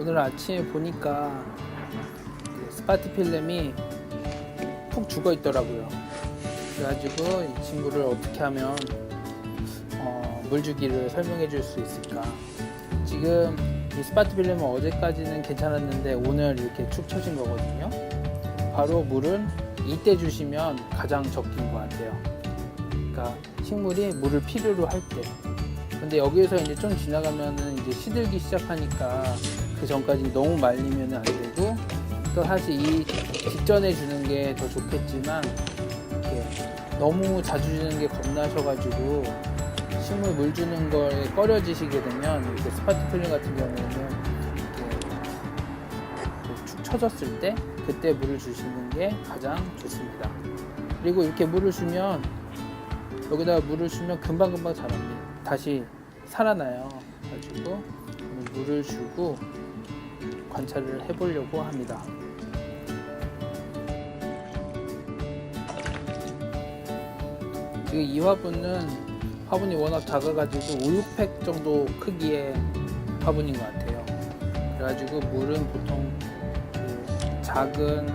오늘 아침에 보니까 그 스파티필름이 푹 죽어 있더라고요. 그래가지고 이 친구를 어떻게 하면 어, 물 주기를 설명해 줄 수 있을까. 지금 이 스파티필름은 어제까지는 괜찮았는데 오늘 이렇게 축 처진 거거든요. 바로 물은 이때 주시면 가장 적긴 것 같아요. 그러니까 식물이 물을 필요로 할 때. 근데 여기에서 이제 좀 지나가면은 이제 시들기 시작하니까 그 전까지 너무 말리면 안 되고 또 사실 이 직전에 주는 게 더 좋겠지만 너무 자주 주는 게 겁나셔가지고 식물 물 주는 거에 꺼려지시게 되면 이렇게 스파티필름 같은 경우에는 이렇게 축 처졌을 때 그때 물을 주시는 게 가장 좋습니다. 그리고 이렇게 물을 주면 여기다가 물을 주면 금방금방 자랍니다. 다시 살아나요. 가지고 물을 주고 관찰을 해보려고 합니다. 지금 이 화분은 화분이 워낙 작아가지고 5, 6팩 정도 크기의 화분인 것 같아요. 그래가지고 물은 보통 그 작은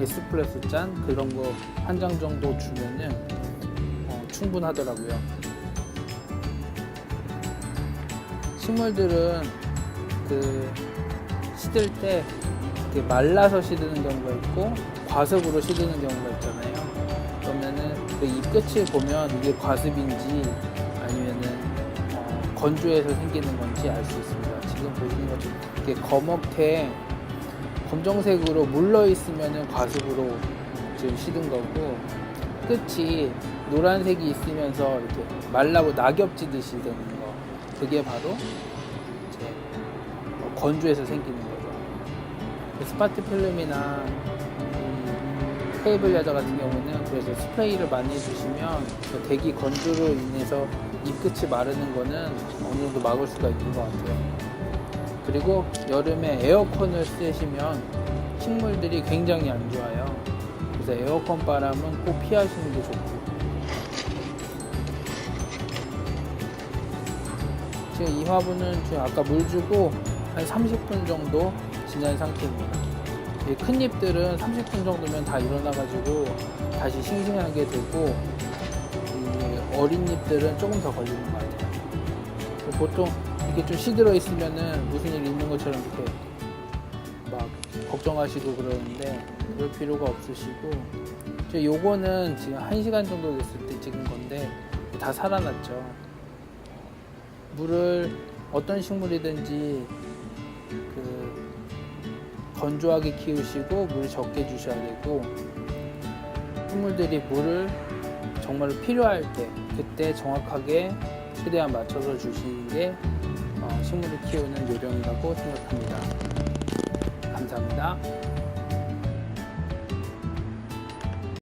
에스프레소 잔 그런 거 한 장 정도 주면은 어, 충분하더라고요. 식물들은 그 시들 때 말라서 시드는 경우가 있고 과습으로 시드는 경우가 있잖아요. 그러면은 그잎 끝을 보면 이게 과습인지 아니면은 어, 건조해서 생기는 건지 알 수 있습니다. 지금 보시는 것처럼 이렇게 검게 검정색으로 물러 있으면은 과습으로 지금 시든 거고 끝이 노란색이 있으면서 이렇게 말라고 낙엽 지듯이 되는 거 그게 바로 이제 어, 건조해서 생기는 거죠. 그 스파트 필름이나 이 테이블 야자 같은 경우는 그래서 스프레이를 많이 해주시면 그 대기 건조로 인해서 잎 끝이 마르는 거는 어느 정도 막을 수가 있는 것 같아요. 그리고 여름에 에어컨을 쓰시면 식물들이 굉장히 안 좋아요. 그래서 에어컨 바람은 꼭 피하시는 게 좋고. 지금 이 화분은 지금 아까 물 주고 한 30분 정도 지난 상태입니다. 이큰 잎들은 30분 정도면 다 일어나가지고 다시 싱싱하게 되고 이 어린 잎들은 조금 더 걸리는 것 같아요. 보통 이렇게 좀 시들어 있으면은 무슨 일 있는 것처럼 이렇게 막 걱정하시고 그러는데 그럴 필요가 없으시고 저 요거는 지금 1시간 정도 됐을 때 찍은 건데 다 살아났죠. 물을 어떤 식물이든지 그 건조하게 키우시고 물 적게 주셔야 되고 식물들이 물을 정말로 필요할 때 그때 정확하게 최대한 맞춰서 주시는 게 어, 식물을 키우는 요령이라고 생각합니다. 감사합니다.